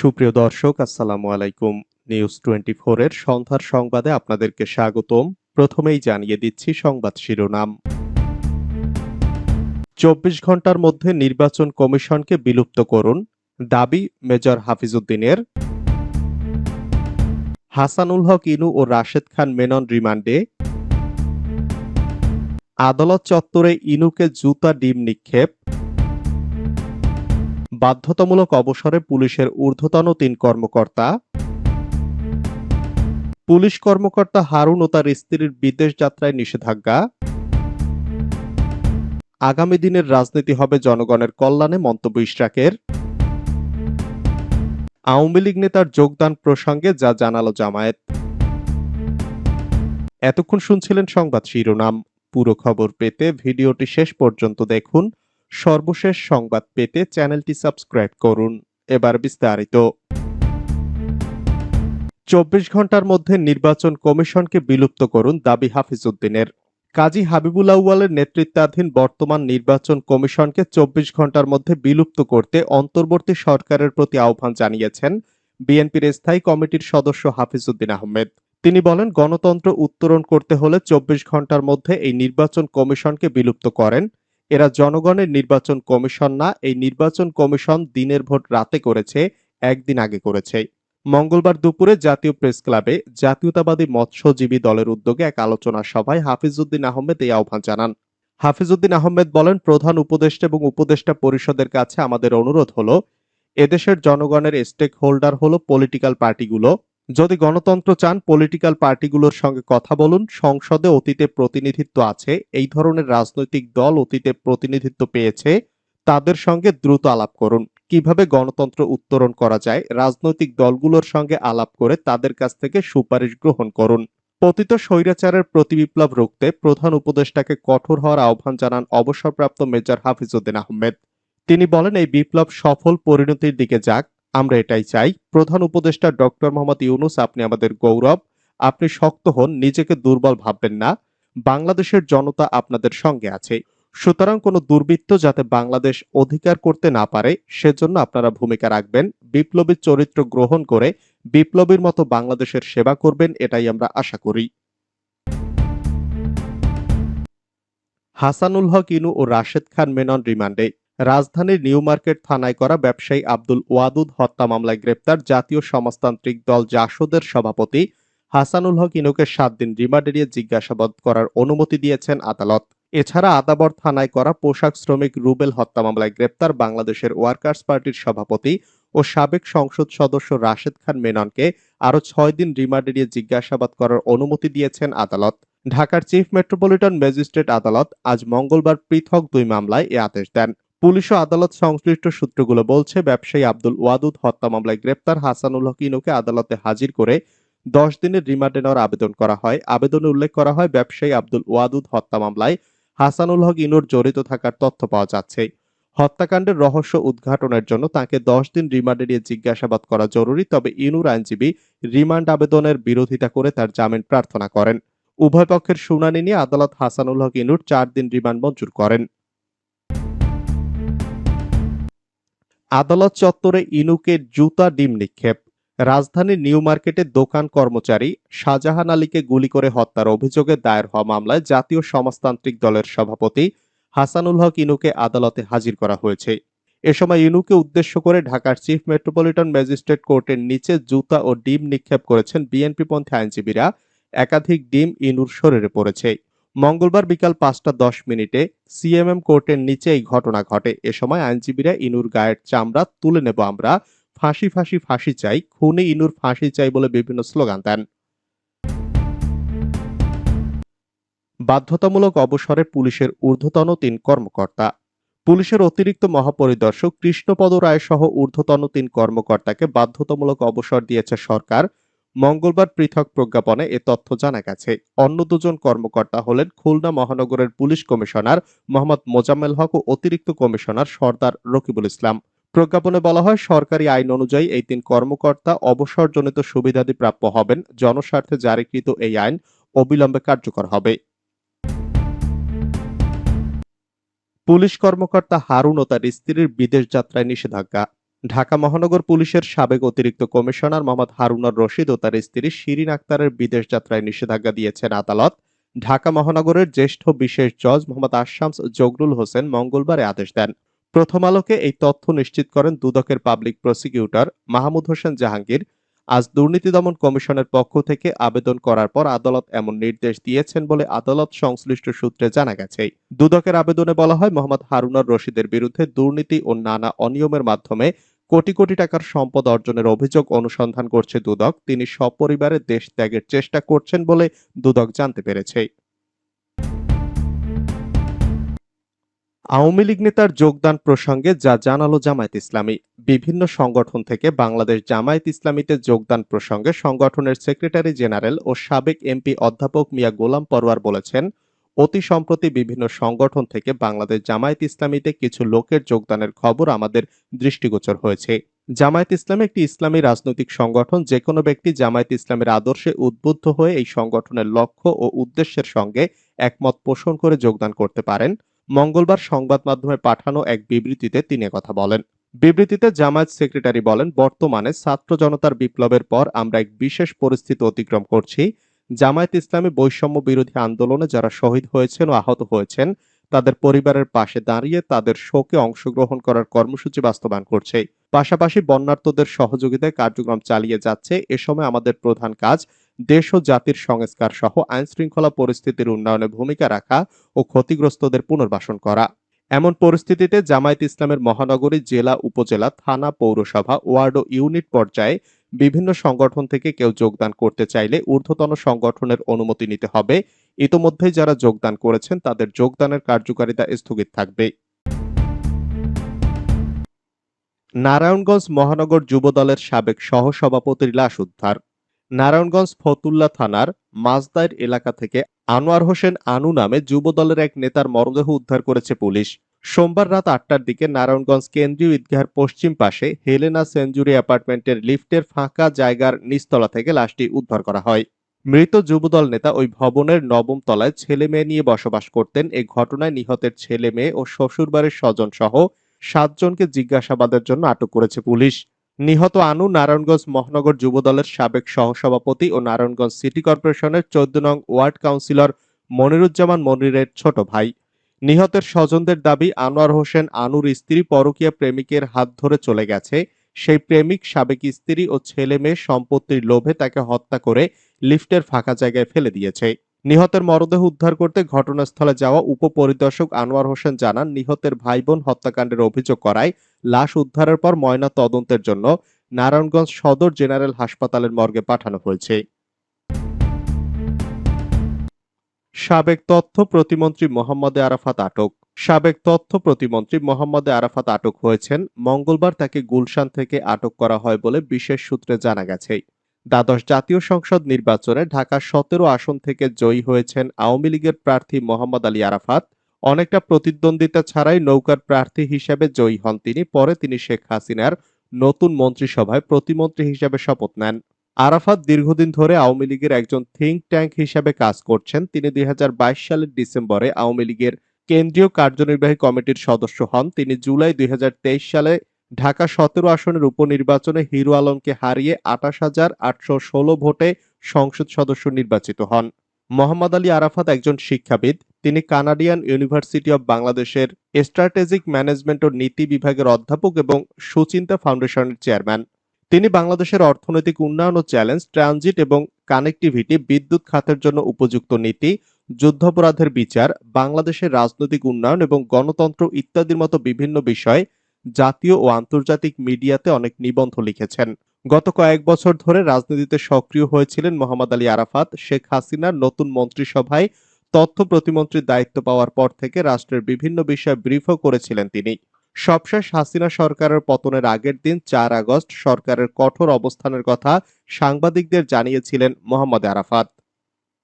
সুপ্রিয় দর্শক, আসসালামু আলাইকুম। নিউজ টোয়েন্টি এর সন্ধ্যার সংবাদে আপনাদেরকে স্বাগতম। প্রথমেই জানিয়ে দিচ্ছি সংবাদ শিরোনাম। চব্বিশ ঘণ্টার মধ্যে নির্বাচন কমিশনকে বিলুপ্ত করুন, দাবি মেজর হাফিজউদ্দিনের। হাসানুল হক, ইনু ও রাশেদ খান মেনন রিমান্ডে। আদালত চত্বরে ইনুকে জুতা ডিম নিক্ষেপ। বাধ্যতামূলক অবসরে পুলিশের ঊর্ধ্বতন তিন কর্মকর্তা। পুলিশ কর্মকর্তা হারুন ও তার স্ত্রীর বিদেশ যাত্রায় নিষেধাজ্ঞা। আগামী দিনের রাজনীতি হবে জনগণের কল্যাণে মন্তব্য ইশরাকের। আওয়ামী লীগ নেতার যোগদান প্রসঙ্গে যা জানালো জামায়াত। এতক্ষণ শুনছিলেন সংবাদ শিরোনাম। পুরো খবর পেতে ভিডিওটি শেষ পর্যন্ত দেখুন। সর্বশেষ সংবাদ পেতে চ্যানেলটি সাবস্ক্রাইব করুন। এবার বিস্তারিত। চব্বিশ ঘণ্টার মধ্যে নির্বাচন কমিশনকে বিলুপ্ত করুন দাবি হাফিজউদ্দিনের। কাজী হাবিবুল আউয়ালের নেতৃত্বাধীন বর্তমান নির্বাচন কমিশনকে চব্বিশ ঘণ্টার মধ্যে বিলুপ্ত করতে অন্তর্বর্তী সরকারের প্রতি আহ্বান জানিয়েছেন বিএনপির স্থায়ী কমিটির সদস্য হাফিজউদ্দিন আহমেদ। তিনি বলেন, গণতন্ত্র উত্তরণ করতে হলে চব্বিশ ঘণ্টার মধ্যে এই নির্বাচন কমিশনকে বিলুপ্ত করেন এরা জনগণের নির্বাচন কমিশন না, এই নির্বাচন কমিশন দিনের ভোট রাতে করেছে, একদিন আগে করেছে। মঙ্গলবার দুপুরে জাতীয় প্রেস ক্লাবে জাতীয়তাবাদী মৎস্যজীবী দলের উদ্যোগে এক আলোচনা সভায় হাফিজউদ্দিন আহমেদ এই আহ্বান জানান। হাফিজউদ্দিন আহমেদ বলেন, প্রধান উপদেষ্টা এবং উপদেষ্টা পরিষদের কাছে আমাদের অনুরোধ হলো, এদেশের জনগণের স্টেক হোল্ডার হলো পলিটিক্যাল পার্টিগুলো যদি গণতন্ত্র চান পলিটিক্যাল পার্টিগুলোর সঙ্গে কথা বলুন। সংসদে অতীতে প্রতিনিধিত্ব আছে, এই ধরনের রাজনৈতিক দল অতীতে প্রতিনিধিত্ব পেয়েছে, তাদের সঙ্গে দ্রুত আলাপ করুন। কীভাবে গণতন্ত্র উত্তরণ করা যায়, রাজনৈতিক দলগুলোর সঙ্গে আলাপ করে তাদের কাছ থেকে সুপারিশ গ্রহণ করুন। পতিত স্বৈরাচারের প্রতিবিপ্লব রুখতে প্রধান উপদেষ্টাকে কঠোর হওয়ার আহ্বান জানান অবসরপ্রাপ্ত মেজর হাফিজউদ্দিন আহমেদ। তিনি বলেন, এই বিপ্লব সফল পরিণতির দিকে যাক আমরা এটাই চাই। প্রধান উপদেষ্টা ডক্টর মোহাম্মদ ইউনুস, আপনি আমাদের গৌরব। আপনি শক্ত হন, নিজেকে দুর্বল ভাববেন না। বাংলাদেশের জনতা আপনাদের সঙ্গে আছে। সুতরাং কোনো দুর্বৃত্ত যাতে বাংলাদেশ অধিকার করতে না পারে, সেজন্য আপনারা ভূমিকা রাখবেন। বিপ্লবী চরিত্র গ্রহণ করে বিপ্লবীর মতো বাংলাদেশের সেবা করবেন, এটাই আমরা আশা করি। হাসানুল হক ইনু ও রাশেদ খান মেনন রিমান্ডে। রাজধানীর নিউ মার্কেট থানায় করা ব্যবসায়ী আব্দুল ওয়াদুদ হত্যা মামলায় গ্রেপ্তার জাতীয় সমাজতান্ত্রিক দল জাসদের সভাপতি হাসানুল হক ইনুকে সাত দিন রিমান্ড এড়িয়ে জিজ্ঞাসাবাদ করার অনুমতি দিয়েছেন আদালত। এছাড়া আদাবর থানায় করা পোশাক শ্রমিক রুবেল হত্যা মামলায় গ্রেপ্তার বাংলাদেশের ওয়ার্কার্স পার্টির সভাপতি ও সাবেক সংসদ সদস্য রাশেদ খান মেননকে আরও ছয় দিন রিমান্ড এড়িয়ে জিজ্ঞাসাবাদ করার অনুমতি দিয়েছেন আদালত। ঢাকার চিফ মেট্রোপলিটন ম্যাজিস্ট্রেট আদালত আজ মঙ্গলবার পৃথক দুই মামলায় এ আদেশ দেন। পুলিশ ও আদালত সংশ্লিষ্ট সূত্রগুলো বলছে, ব্যবসায়ী আব্দুল ওয়াদুদ হত্যা মামলায় গ্রেপ্তার হাসানুল হক ইনুকে আদালতে হাজির করে দশ দিনের রিমান্ডে নেওয়ার আবেদন করা হয়। আবেদনে উল্লেখ করা হয়, ব্যবসায়ী আব্দুল ওয়াদুদ হত্যা মামলায় হাসানুল হক ইনুর জড়িত থাকার তথ্য পাওয়া যাচ্ছে। হত্যাকাণ্ডের রহস্য উদ্ঘাটনের জন্য তাকে দশ দিন রিমান্ডে নিয়ে জিজ্ঞাসাবাদ করা জরুরি, তবে ইনুর আইনজীবী রিমান্ড আবেদনের বিরোধিতা করে তার জামিন প্রার্থনা করেন। উভয় পক্ষের শুনানি নিয়ে আদালত হাসানুল হক ইনুর চার দিন রিমান্ড মঞ্জুর করেন। আদালত চত্বরে ইনুকে জুতা ডিম নিক্ষেপ। রাজধানীর নিউ মার্কেটের দোকান কর্মচারী শাহজাহান আলীকে গুলি করে হত্যার অভিযোগে দায়ের হওয়া মামলায় জাতীয় সমাজতান্ত্রিক দলের সভাপতি হাসানুল হক ইনুকে আদালতে হাজির করা হয়েছে। এ সময় ইনুকে উদ্দেশ্য করে ঢাকার চিফ মেট্রোপলিটন ম্যাজিস্ট্রেট কোর্টের নিচে জুতা ও ডিম নিক্ষেপ করেছেন বিএনপিপন্থী আইনজীবীরা। একাধিক ডিম ইনুর শরীরে পড়েছে। মঙ্গলবার বিকাল পাঁচটা দশ মিনিটে সিএমএম কোর্টের নিচে এই ঘটনা ঘটে। এ সময় আইনজীবীরা ইনুর গায়ের চামড়া তুলে নেব আমরা। ফাঁসি ফাঁসি ফাঁসি চাই। খুনে ইনুর ফাঁসি চাই বলে বিভিন্ন স্লোগান দেন। বাধ্যতামূলক অবসরে পুলিশের ঊর্ধ্বতন তিন কর্মকর্তা। পুলিশের অতিরিক্ত মহাপরিদর্শক কৃষ্ণপদ রায় সহ ঊর্ধ্বতন তিন কর্মকর্তাকে বাধ্যতামূলক অবসর দিয়েছে সরকার। মঙ্গলবার পৃথক প্রজ্ঞাপনে এ তথ্য জানা গেছে। অন্য দুজন কর্মকর্তা হলেন খুলনা মহানগরের পুলিশ কমিশনার মোহাম্মদ মোজাম্মেল হক ও অতিরিক্ত কমিশনার সর্দার রকিবুল ইসলাম। প্রজ্ঞাপনে বলা হয়, সরকারি আইন অনুযায়ী এই তিন কর্মকর্তা অবসরজনিত সুবিধাদি প্রাপ্য হবেন, জনস্বার্থে জারিকৃত এই আইন অবিলম্বে কার্যকর হবে। পুলিশ কর্মকর্তা হারুন ও তার স্ত্রীর বিদেশ যাত্রায় নিষেধাজ্ঞা। ঢাকা মহানগর পুলিশের সাবেক অতিরিক্ত কমিশনার মোহাম্মদ হারুনার রশিদ ও তার স্ত্রী শিরিন আক্তারের বিদেশ যাত্রায় নিষেধাজ্ঞা দিয়েছেন আদালত। ঢাকা মহানগরের জ্যেষ্ঠ বিশেষ জজ মোহাম্মদ আশামস জগরুল হোসেন মঙ্গলবার আদেশ দেন। প্রথম আলোকে এই তথ্য নিশ্চিত করেন দুদকের পাবলিক প্রসিকিউটর মাহমুদ হোসেন জাহাঙ্গীর। আজ দুর্নীতি দমন কমিশনের পক্ষ থেকে আবেদন করার পর আদালত এমন নির্দেশ দিয়েছেন বলে আদালত সংশ্লিষ্ট সূত্রে জানা গেছে। দুদকের আবেদনে বলা হয়, মোহাম্মদ হারুনার রশিদের বিরুদ্ধে দুর্নীতি ও নানা অনিয়মের মাধ্যমে কোটি কোটি টাকার সম্পদ অর্জনের অভিযোগ অনুসন্ধান করছে দুদক। তিনি সপরিবারে দেশ ত্যাগের চেষ্টা করছেন বলে দুদক জানতে পেরেছে। আওয়ামী লীগ নেতার যোগদান প্রসঙ্গে যা জানালো জামায়াত ইসলামী। বিভিন্ন সংগঠন থেকে বাংলাদেশ জামায়াত ইসলামীতে যোগদান প্রসঙ্গে সংগঠনের সেক্রেটারি জেনারেল ও সাবেক এমপি অধ্যাপক মিয়া গোলাম পরোয়ার বলেছেন অতি সম্প্রতি বিভিন্ন সংগঠন থেকে বাংলাদেশ জামায়াত ইসলামীতে কিছু লোকের যোগদানের খবর আমাদের দৃষ্টিগোচর হয়েছে। জামায়াত ইসলাম একটি ইসলামী রাজনৈতিক সংগঠন যে কোনো ব্যক্তি জামায়াত ইসলামের আদর্শে উদ্বুদ্ধ হয়ে এই সংগঠনের লক্ষ্য ও উদ্দেশ্যের সঙ্গে একমত পোষণ করে যোগদান করতে পারেন। মঙ্গলবার সংবাদ মাধ্যমে পাঠানো এক বিবৃতিতে তিনি কথা বলেন। বিবৃতিতে জামায়াত সেক্রেটারি বলেন, বর্তমানে ছাত্র জনতার বিপ্লবের পর আমরা এক বিশেষ পরিস্থিতি অতিক্রম করছি। জামায়াত ইসলামী বৈষম্য বিরোধী আন্দোলনে যারা শহীদ হয়েছেন ও আহত হয়েছেন, তাদের পরিবারের পাশে দাঁড়িয়ে তাদের শোকে অংশগ্রহণ করার কর্মসূচি বাস্তবায়ন করছে। পাশাপাশি বন্যার্তদের সহযোগিতায় কার্যক্রম চালিয়ে যাচ্ছে। এ সময় আমাদের প্রধান কাজ, দেশ ও জাতির সংস্কার সহ আইন শৃঙ্খলা পরিস্থিতির উন্নয়নে ভূমিকা রাখা ও ক্ষতিগ্রস্তদের পুনর্বাসন করা। এমন পরিস্থিতিতে জামায়াত ইসলামের মহানগরী, জেলা, উপজেলা, থানা, পৌরসভা, ওয়ার্ড ও ইউনিট পর্যায়ে বিভিন্ন সংগঠন থেকে কেউ যোগদান করতে চাইলে ঊর্ধ্বতন সংগঠনের অনুমতি নিতে হবে। ইতোমধ্যেই যারা যোগদান করেছেন, তাদের যোগদানের কার্যকারিতা স্থগিত থাকবে। নারায়ণগঞ্জ মহানগর যুবদলের সাবেক সহসভাপতির লাশ উদ্ধার। নারায়ণগঞ্জ ফতুল্লা থানার মাজদাইর এলাকা থেকে আনোয়ার হোসেন আনু নামে যুবদলের এক নেতার মরদেহ উদ্ধার করেছে পুলিশ। সোমবার রাত আটটার দিকে নারায়ণগঞ্জ কেন্দ্রীয় ঈদগাহের পশ্চিম পাশে হেলেনা সেঞ্চুরি অ্যাপার্টমেন্টের লিফটের ফাঁকা জায়গার নিচতলা থেকে লাশটি উদ্ধার করা হয়। মৃত যুবদল নেতা ওই ভবনের নবম তলায় ছেলে মেয়ে নিয়ে বসবাস করতেন। এই ঘটনায় নিহতের ছেলে মেয়ে ও শ্বশুরবাড়ির স্বজন সহ সাতজনকে জিজ্ঞাসাবাদের জন্য আটক করেছে পুলিশ। নিহত আনু নারায়ণগঞ্জ মহানগর যুবদলের সাবেক সহসভাপতি ও নারায়ণগঞ্জ সিটি কর্পোরেশনের চোদ্দ নং ওয়ার্ড কাউন্সিলর মনিরুজ্জামান মনিরের ছোট ভাই। নিহতের স্বজনদের দাবি, আনোয়ার হোসেন আনুর স্ত্রী পরকীয়া প্রেমিকের হাত ধরে চলে গেছে। সেই প্রেমিক সাবেক স্ত্রী ও ছেলে মেয়ে সম্পত্তির লোভে তাকে হত্যা করে লিফটের ফাঁকা জায়গায় ফেলে দিয়েছে। নিহতের মরদেহ উদ্ধার করতে ঘটনাস্থলে যাওয়া উপপরিদর্শক আনোয়ার হোসেন জানান, নিহতের ভাই বোন হত্যাকাণ্ডের অভিযোগ করায় লাশ উদ্ধারের পর ময়না তদন্তের জন্য নারায়ণগঞ্জ সদর জেনারেল হাসপাতালের মর্গে পাঠানো হয়েছে। সাবেক তথ্য প্রতিমন্ত্রী মোহাম্মদে আরাফাত আটক। সাবেক তথ্য প্রতিমন্ত্রী মোহাম্মদে আরাফাত আটক হয়েছেন। মঙ্গলবার তাকে গুলশান থেকে আটক করা হয় বলে বিশেষ সূত্রে জানা গেছে। দ্বাদশ জাতীয় সংসদ নির্বাচনে ঢাকা সতেরো আসন থেকে জয়ী হয়েছেন আওয়ামী লীগের প্রার্থী মোহাম্মদ আলী আরাফাত। অনেকটা প্রতিদ্বন্দ্বিতা ছাড়াই নৌকার প্রার্থী হিসেবে জয়ী হন তিনি। পরে তিনি শেখ হাসিনার নতুন মন্ত্রিসভায় প্রতিমন্ত্রী হিসেবে শপথ নেন। আরাফাত দীর্ঘদিন ধরে আওয়ামী লীগের একজন থিঙ্ক ট্যাঙ্ক হিসেবে কাজ করছেন। তিনি দুই হাজার বাইশ সালের ডিসেম্বরে আওয়ামী লীগের কেন্দ্রীয় কার্যনির্বাহী কমিটির সদস্য হন। তিনি জুলাই দুই হাজার তেইশ সালে ঢাকা সতেরো আসনের উপনির্বাচনে হিরো আলমকে হারিয়ে আঠাশ হাজার আটশো ষোলো ভোটে সংসদ সদস্য নির্বাচিত হন। মোহাম্মদ আলী আরাফাত একজন শিক্ষাবিদ। তিনি কানাডিয়ান ইউনিভার্সিটি অব বাংলাদেশের স্ট্র্যাটেজিক ম্যানেজমেন্ট ও নীতি বিভাগের অধ্যাপক এবং সুচিন্তা ফাউন্ডেশনের চেয়ারম্যান। তিনি বাংলাদেশের অর্থনৈতিক উন্নয়ন ও চ্যালেঞ্জ, ট্রানজিট এবং কানেক্টিভিটি, বিদ্যুৎ খাতের জন্য উপযুক্ত নীতি, যুদ্ধাপরাধের বিচার, বাংলাদেশের রাজনৈতিক উন্নয়ন এবং গণতন্ত্র ইত্যাদির মতো বিভিন্ন বিষয়ে জাতীয় ও আন্তর্জাতিক মিডিয়াতে অনেক নিবন্ধ লিখেছেন। গত কয়েক বছর ধরে রাজনীতিতে সক্রিয় হয়েছিলেন মোহাম্মদ আলী আরাফাত, শেখ হাসিনার নতুন মন্ত্রিসভায় তথ্য প্রতিমন্ত্রীর দায়িত্ব পাওয়ার পর থেকে রাষ্ট্রের বিভিন্ন বিষয়ে ব্রিফও করেছিলেন তিনি। সবশেষ হাসিনা সরকারের পতনের আগের দিন চার আগস্ট সরকারের কঠোর অবস্থানের কথা সাংবাদিকদের জানিয়েছিলেন মোহাম্মদ আরাফাত।